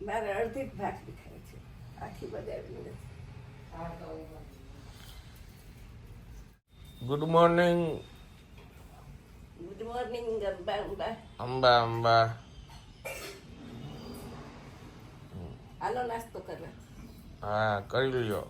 મારે અડધી જ ભાખરી ખાય છે. આખી બધાવી નથી. Good morning good morning Amba Amba. Amba Amba. હાલો નાસ્તો કરવા હા કરી લ્યો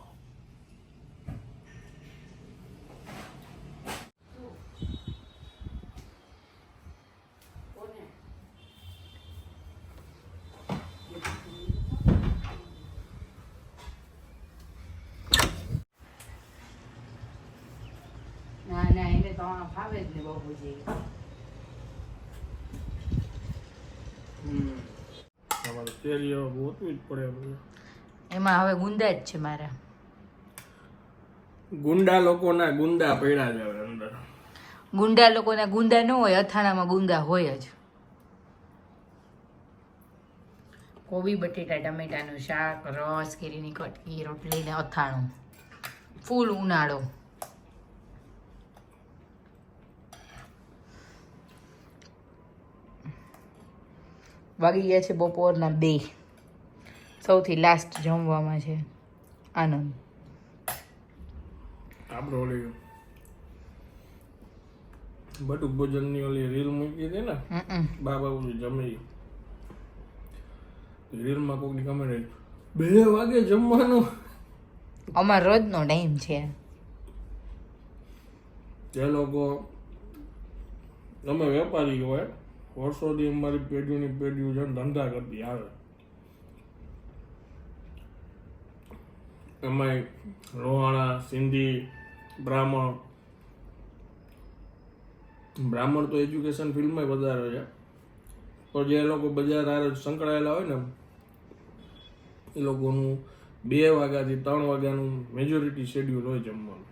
ના ના એને તો ફાવે જ ને બહુ છે તમારે કેરીઓ ગોતવી જ પડે બધું એમાં હવે ગુંદા જ છે મારા. ગુંડા લોકોના ગુંદા પડ્યા છે હવે અંદર. ગુંડા લોકોના ગુંદા ન હોય અથાણામાં ગુંદા હોય જ. કોબી બટેટા ટમેટાનું શાક રસ કેરીની કટકી રોટલી ને અથાણું. ફૂલ ઉનાળો. વાગી ગયા છે બપોરના બે. સૌથી લાસ્ટ જમવામાં છે આનંદ. આપણો ઓલી બટુક ભોજનની ઓલી રીલ મૂકી હતી ને બાબા બા જમી. રીલમાં કોકની કમેન્ટ બે વાગે જમવાનું. અમાર રોજનો ટાઈમ છે. જે લોકો અમે વેપારી હોય વર્ષોથી અમારી પેઢીઓની પેઢીઓ છે ધંધા કરતી આવે. એમાંય રોહાણા સિંધી, બ્રાહ્મણ. બ્રાહ્મણ તો એજ્યુકેશન ફિલ્ડમાં વધારે છે. પણ જે લોકો બજાર હારે સંકળાયેલા હોય ને, એ લોકોનું બે વાગ્યાથી ત્રણ વાગ્યાનું મેજોરિટી શેડ્યુલ હોય જમવાનું.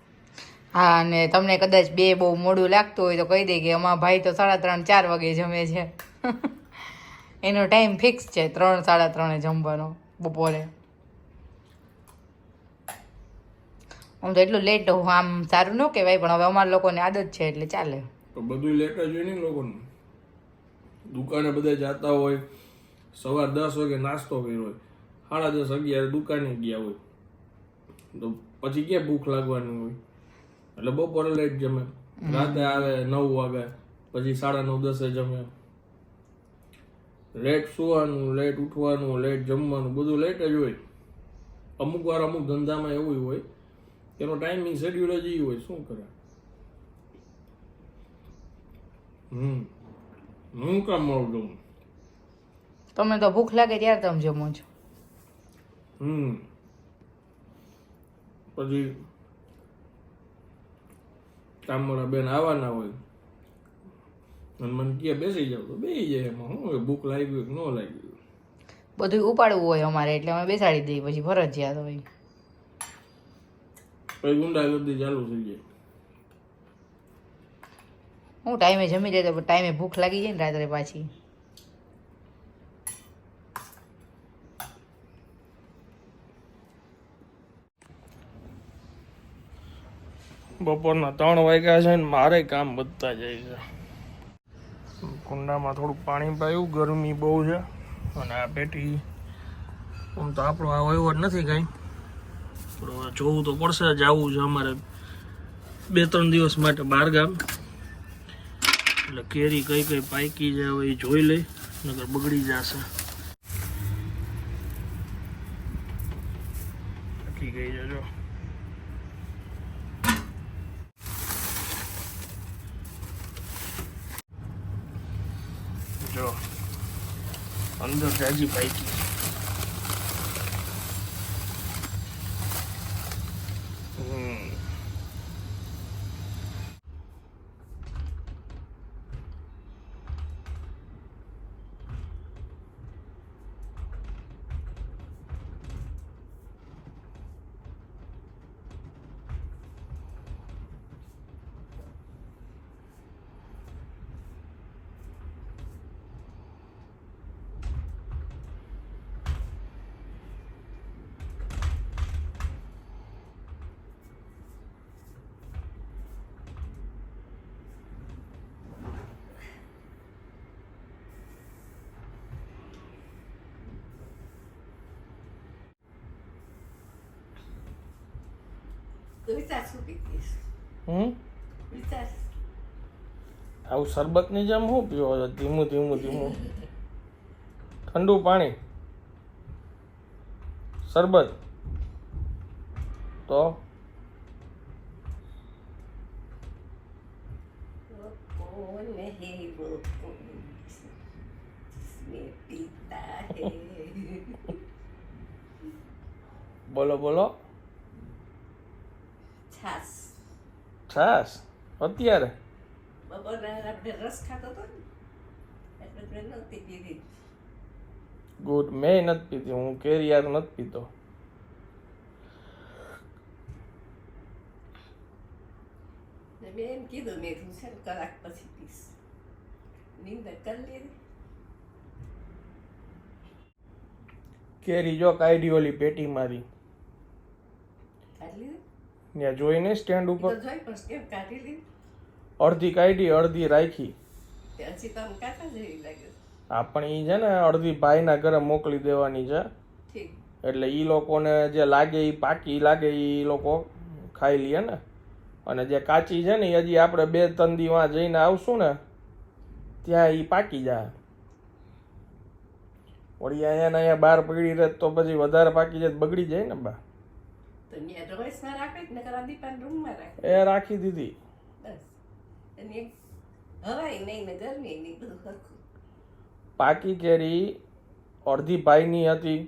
હા અને તમને કદાચ બે બહુ મોડું લાગતું હોય તો કહી દે કે અમારા ભાઈ તો સાડા ત્રણ, ચાર વાગે જમે છે. એનો ટાઈમ ફિક્સ છે, ત્રણ, સાડા ત્રણે જમવાનો, બપોરે. આમ તો એટલું લેટ આમ સારું ન કહેવાય, પણ હવે અમારા લોકોને આદત છે એટલે ચાલે. તો બધું લેટ જ હોય ને લોકોનું. દુકાને બધા જતા હોય, સવાર દસ વાગે નાસ્તો કર્યો હોય, સાડા દસ અગિયાર દુકાને ગયા હોય, તો પછી ક્યાં ભૂખ લાગવાની હોય? એટલે બપોરે લેટ જમે. રાતે આવે નવ વાગે પછી સાડા નવ દસે જમે. લેટ સુવાનું લેટ ઉઠવાનું લેટ જમવાનું બધું લેટ જ હોય. અમુક વાર અમુક ધંધામાં એવું હોય એનો ટાઈમિંગ શેડ્યુલ જ હોય શું કરે? હમ. હું કામ મળું છું? તમે તો ભૂખ લાગે ત્યારે તમે જમો છો. હમ. પછી કામવાળા બેન આવવાના હોય. અને મને કે બેસી જાવ તો બેસી જાય એમાં. હું ભૂખ લાગી કે ન લાગી હોય. બધું ઉપાડવું હોય અમારે એટલે અમે બેસાડી દઈએ પછી ફરજિયાત હોય. પછી ગુંડા ગર્દી ચાલુ થઈ જાય. હું ટાઈમે જમી જાય તો ટાઈમે ભૂખ લાગી જાય ને રાત્રે પાછી. બપોરના ત્રણ વાગ્યા છે ને મારે કામ વધતા જાય છે. કુંડામાં થોડુંક પાણી પાયું, ગરમી બહુ છે. અને આ પેટી, આમ તો આપણો આ વહીવટ નથી કાંઈ. જોવું તો પડશે જવું છે અમારે બે ત્રણ દિવસ માટે બહાર ગામ. એટલે કેરી કઈ કઈ પાકી છે હવે એ જોઈ લઈ નગર બગડી જશે. પાકી ગઈ છે જો જો અંદર જાજી હમ? આવું શરબતની જેમ હું પીવો ધીમું ધીમું ધીમું. ઠંડુ પાણી. શરબત. તો? બોલો બોલો. છાસ છાસ અત્યારે? બપોરના આપણે રસ ખાતો હતો એટલે મેં નહોતી પીધી. ગુડ મેં નથી પીતી હું કેરિયાર નથી પીતો. મેં એમ કીધું મેં કીધું છે કલાક પછી પીશ. નિંદર કરી લીધી. કેરી જો કાઢી ઓલી પેટી મારી. કાઢી લીધી? ત્યાં જોઈને સ્ટેન્ડ ઉપર અડધી કાઢી અડધી રાખી. હા પણ ઈ છે ને અડધી ભાઈના ઘરે મોકલી દેવાની છે. એટલે એ લોકોને જે લાગે એ પાકી લાગે એ લોકો ખાઈ લે ને. અને જે કાચી છે ને હજી આપણે બે ત્રણ દીવા જઈને આવશું ને ત્યાં એ પાકી જાય. વળી અહીંયા ને અહીંયા બહાર પકડી રહે તો પછી વધારે પાકી જાય બગડી જાય ને બા. એ રાખી દીધી પાકી કેરી અડધી ભાઈની હતી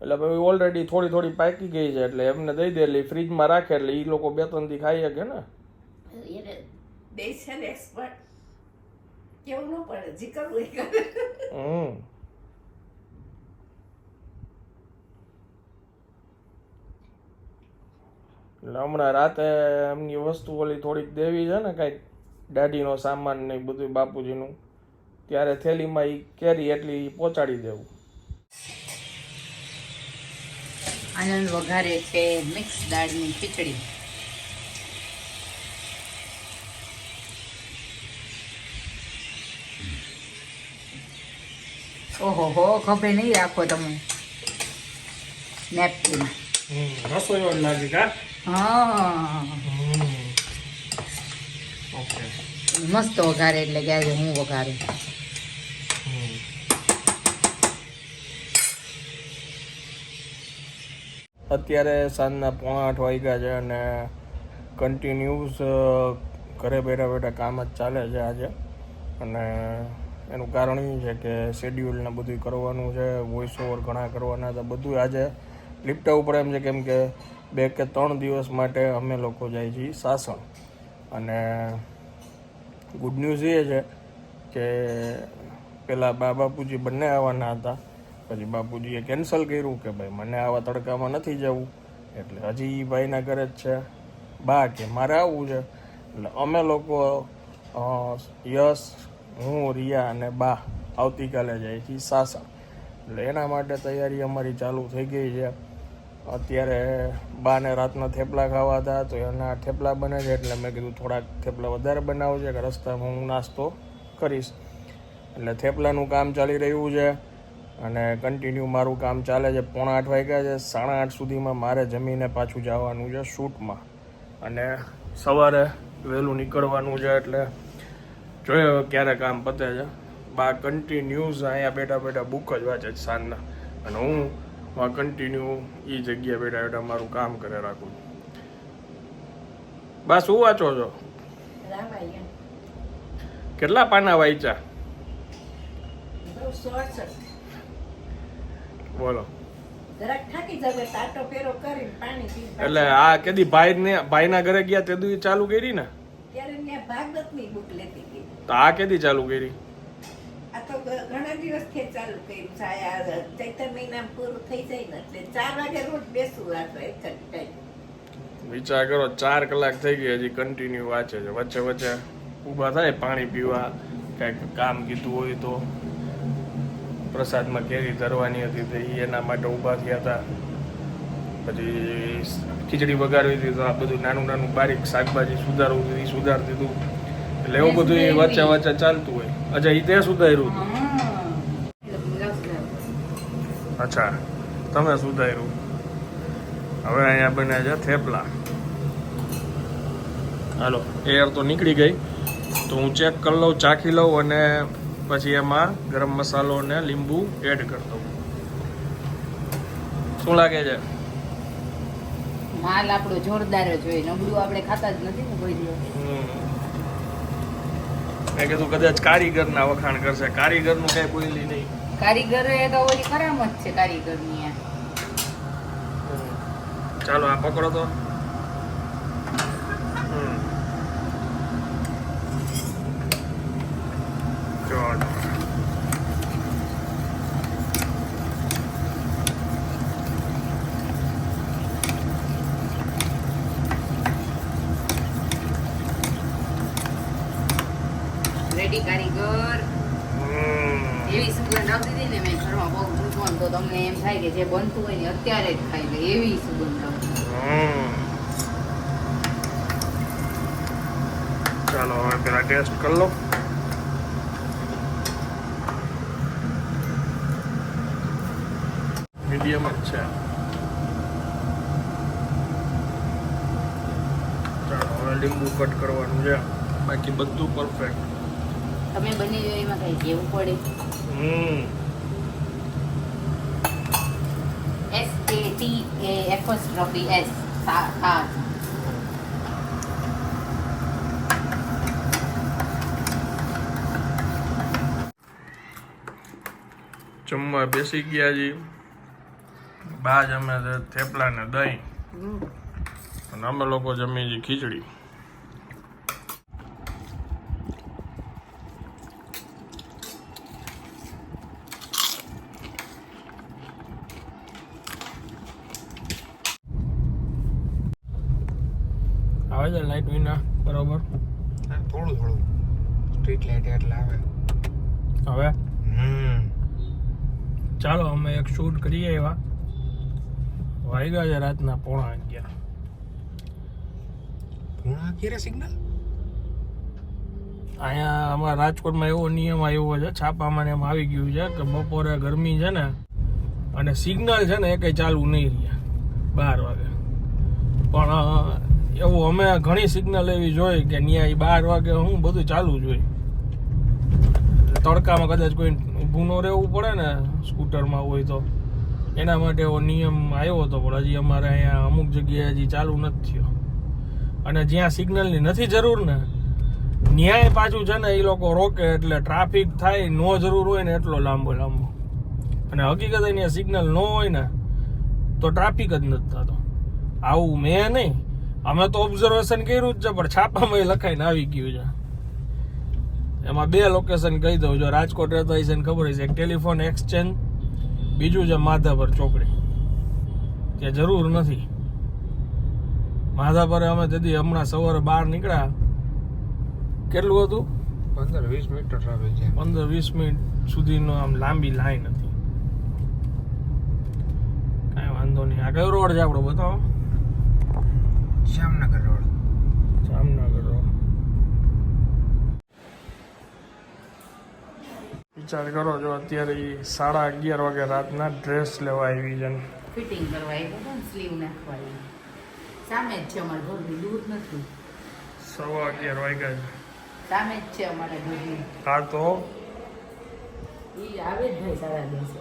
એટલે ભાઈ ઓલરેડી થોડી થોડી પાકી ગઈ છે એટલે એમને દઈ દે એટલે ફ્રીજમાં રાખે એટલે એ લોકો બે ત્રણથી ખાઈ શકે ને એને છે ને એક્સપર્ટ કેવું ન પડે જે કરવું એ કરે હમ એટલે હમણાં રાતે એમની વસ્તુ ઓલી થોડીક દેવી છે ને કાંઈક દાઢીનો સામાન ને બધું બાપુજીનું ત્યારે થેલીમાં એ કેરી એટલી પહોંચાડી દેવું. આનંદ વઘારે છે મિક્સ દાળની ખીચડી. ઓહો હો ખભે નહીં રાખો તમે. નેપકીન. રસોઈ લાગી કા? હા. ઓકે. મસ્ત વઘારે એટલે કે આજે હું વઘારે. અત્યારે સાંજના પોણા આઠ વાગ્યા છે અને કન્ટિન્યુઅસ ઘરે બેઠા બેઠા કામ જ ચાલે છે આજે. અને એનું કારણ એ છે કે શેડ્યુલને બધું કરવાનું છે વોઇસ ઓવર ઘણા કરવાના છે બધું આજે લિપટા ઉપર એમ છે કેમ કે બે કે ત્રણ દિવસ માટે અમે લોકો જાય છીએ સાસણ. અને ગુડ ન્યૂઝ એ છે કે પેલા બા બાપુજી બંને આવવાના હતા. પછી બાપુજીએ કેન્સલ કર્યું કે ભાઈ મને આવા તડકામાં નથી જવું. એટલે હજી એ ભાઈના ઘરે જ છે. બા કે મારે આવવું છે. એટલે અમે લોકો યશ, હું, રિયા અને બા આવતીકાલે જાય છીએ સાસણ. એટલે એના માટે તૈયારી અમારી ચાલુ થઈ ગઈ છે. અત્યારે બાને રાતના થેપલા ખાવા હતા તો એના થેપલા બને છે એટલે મેં કીધું થોડાક થેપલા વધારે બનાવજે કે રસ્તામાં હું નાસ્તો કરીશ. એટલે થેપલાનું કામ ચાલી રહ્યું છે અને કન્ટિન્યુ મારું કામ ચાલે છે. પોણા આઠ વાગ્યા છે, સાડા આઠ સુધીમાં મારે જમીને પાછું જવાનું છે શૂટમાં. અને સવારે વહેલું નીકળવાનું છે એટલે જોઈએ હવે ક્યારે કામ પતે છે. બા કન્ટિન્યુઝ અહીંયા બેઠા બેઠા બુક જ વાંચે છે સાંજના. અને હું આ કન્ટિન્યુ એ જગ્યાએ બેઠા બેઠા મારું કામ કરે રાખું. બા શું વાંચો છો? કેટલા પાના વાંચ્યા? બોલો. એટલે આ કેદી ભાઈ ને ભાઈના ઘરે ગયા તે ચાલુ કરી ને? ત્યારે ત્યાં ભાગવતની બુક લેતી તો આ કેદી ચાલુ કરી? આ ઘણા દિવસથી ચાલુ કર્યું છે. આ ચૈતર પૂરું થઈ જાય ને એટલે ચાર વાગે રોજ બેસું રાખો એક જ ટાઈમ વિચાર કરો, ચાર કલાક થઈ ગઈ, હજી કન્ટિન્યુ વાંચે છે. વચ્ચે વચ્ચે ઊભા થાય, પાણી પીવા, કંઈક કામ કીધું હોય તો. પ્રસાદમાં કેરી ધરવાની હતી તો એના માટે ઊભા થયા હતા. પછી ખીચડી વગાડવી હતી તો આ બધું નાનું નાનું બારીક શાકભાજી સુધારવું હતું સુધારી દીધું એટલે એવું બધું વાંચા વાંચા ચાલતું હોય. અચ્છા એ તે સુધાર્યું? અચ્છા તમે સુધાર્યું. હવે અહીંયા બન્યા છે થેપલા. હાલો એર તો નીકળી ગઈ. તો હું ચેક કરી લઉં ચાખી લઉં અને પછી એમાં ગરમ મસાલો અને લીંબુ એડ કરી દઉં. શું લાગે છે? માલ આપણો જોરદાર જ હોય નબળું આપણે ખાતા જ નથી ને કોઈ દિવસ. મેં કીધું કદાચ કારીગરના વખાણ કરશે. કારીગરનું કઈ બોલી નહીં. કારીગર એ તો ઓલી કરામત છે કારીગરની. ચાલો આ પકડો તો હમ. ચાલો રેડી કારીગર એવી સુગંધ આવતી હતી ને મેં ઘરમાં બહુ મૂકવાનું તો તમને એમ થાય કે જે બનતું હોય ને અત્યારે જ ખાઈ લે એવી સુગંધ આવતી ચાલો હવે પેલા ટેસ્ટ કરી લો. મીડિયમ જ છે. ચાલો હવે લીંબુ કટ કરવાનું છે. બાકી બધું પરફેક્ટ તમે બની જો એમાં કઈ કેવું પડે. હમ. S A T A apostrophe S સા જમવા બેસી ગયા જી. બા જમે થેપલા ને દહીં. અને અમે લોકો જમીએ છીએ ખીચડી આવે છે લાઈટ વિના બરોબર થોડું થોડું સ્ટ્રીટ લાઇટ એટલે આવે હવે હમ ચાલો અમે એક આવ્યા. વાગ્યા છે રાતના પોણા અગિયાર. પોણા ક્યારે સિગ્નલ અહીંયા અમારા રાજકોટમાં એવો નિયમ આવ્યો છે છાપામાં એમ આવી ગયું છે કે બપોરે ગરમી છે ને અને સિગ્નલ છે ને એ કંઈ ચાલુ નહીં રહ્યા બાર વાગે. પણ એવું અમે ઘણી સિગ્નલ એવી જોઈ કે ત્યાં બાર વાગે હું બધું ચાલુ જ હોય તડકામાં કદાચ કોઈ ઊભું ન રહેવું પડે ને સ્કૂટરમાં હોય તો. એના માટે એવો નિયમ આવ્યો હતો, પણ હજી અમારે અહીંયા અમુક જગ્યાએ હજી ચાલુ નથી થયો. અને જ્યાં સિગ્નલની નથી જરૂર ને, ન્યાય પાછું છે ને એ લોકો રોકે એટલે ટ્રાફિક થાય, નો જરૂર હોય ને એટલો લાંબો લાંબો. અને હકીકત અહીંયા સિગ્નલ ન હોય ને, તો ટ્રાફિક જ નથી થતો. આવું મેં નહીં. અમે તો ઓબ્ઝર્વેશન કર્યું જ છે, પણ છાપામાં એ લખાઈને આવી ગયું છે. એમાં બે લોકેશન કહી દઉં, જો રાજકોટ રહેતા હશે ખબર હશે એક ટેલિફોન એક્સચેન્જ બીજું છે માધાપર ચોકડી. ત્યાં જરૂર નથી. માધાપરે અમે તેથી હમણાં સવારે બહાર નીકળ્યા. કેટલું હતું? પંદર વીસ મિનિટ ટ્રાવેલ છે. પંદર વીસ મિનિટ સુધીનો આમ લાંબી લાઈન હતી. કાંઈ વાંધો નહીં. આ કયો રોડ છે આપણો બતાવો. જામનગર રોડ જામનગર રોડ વિચાર કરો જો અત્યારે સાડા અગિયાર વાગે રાતના ડ્રેસ લેવા આવી છે ફિટિંગ કરવા આવ્યો સ્લીવ નાખવા સામે જ છે અમારા ઘરની દૂર નથી. સવા અગિયાર વાગ્યા છે. સામે જ છે અમારા ઘરની. હા તો? આવે જ ભાઈ સાડા દિવસે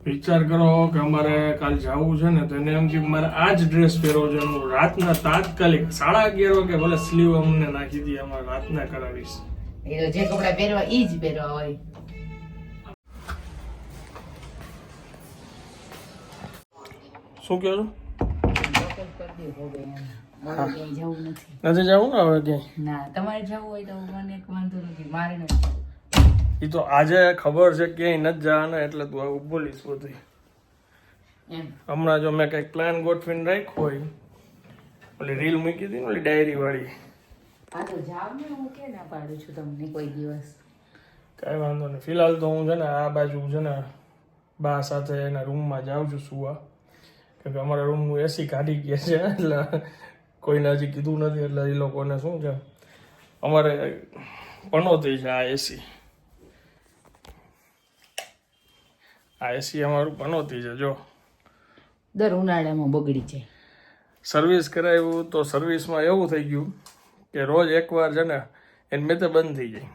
વિચાર કરો કે અમારે કાલ જવું છે ને તો એને એમ કે મારે આ જ ડ્રેસ પહેરવો છે. રાતના તાત્કાલિક સાડા અગિયાર વાગે ભલે સ્લીવ અમને નાખી દઈએ અમારે રાતના કરાવીશ. એ તો જે કપડા પહેરવા ઈ જ પહેરવા હોય. શું કહો છો? લોકલ કરી દે હવે એમ. મારે ક્યાંય જવું નથી. નથી જવું ને હવે ક્યાંય? ના તમારે જવું હોય તો મને વાંધો નથી મારે નથી. એ તો આજે ખબર છે ક્યાંય નથી જવાના એટલે તું આવું બોલીશ બધું હમણાં જો મેં કંઈક પ્લાન ગોઠવીને રાખ્યો હોય ઓલી રીલ મૂકી હતી ને ઓલી ડાયરી વાળી. આ તો જાવ ને હું કે ના પાડું છું તમને કોઈ દિવસ. કાંઈ વાંધો નહીં. ફિલહાલ તો હું છે ને આ બાજુ છે ને બા સાથે એના રૂમમાં જાઉં છું સુવા. કેમ કે અમારા રૂમનું એસી કાઢી ગયા છે એટલે કોઈને હજી કીધું નથી એટલે એ લોકોને શું છે અમારે પનોતી છે આ એસી આ એસી અમારું પનોતી છે જો. દર ઉનાળામાં બગડી જાય. સર્વિસ કરાવ્યું તો સર્વિસમાં એવું થઈ ગયું કે રોજ એકવાર છે ને, એને મેં તો બંધ થઈ જાય.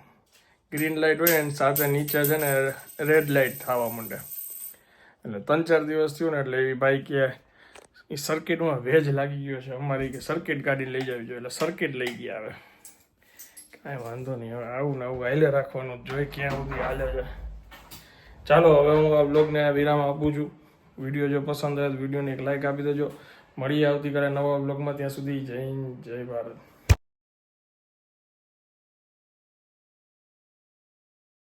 ગ્રીન લાઇટ હોય એની સાથે નીચે છે ને રેડ લાઇટ થવા માંડે. એટલે ત્રણ ચાર દિવસ થયું ને, એટલે એ ભાઈ કે, એ સર્કિટમાં ભેજ લાગી ગયો છે. અમારી કે સર્કિટ ગાડી લઈ જવી જોઈએ, એટલે સર્કિટ લઈ ગયા હવે. કાંઈ વાંધો નહીં, હવે આવું ને આવું હાલે રાખવાનું, જોઈ ક્યાં સુધી હાલે છે. ચાલો, હવે હું આ બ્લોગને વિરામ આપું છું. વીડિયો જો પસંદ આવે તો વિડીયોને એક લાઇક આપી દેજો. મળીએ આવતીકાલે નવા બ્લોગમાં ત્યાં સુધી જય જય ભારત.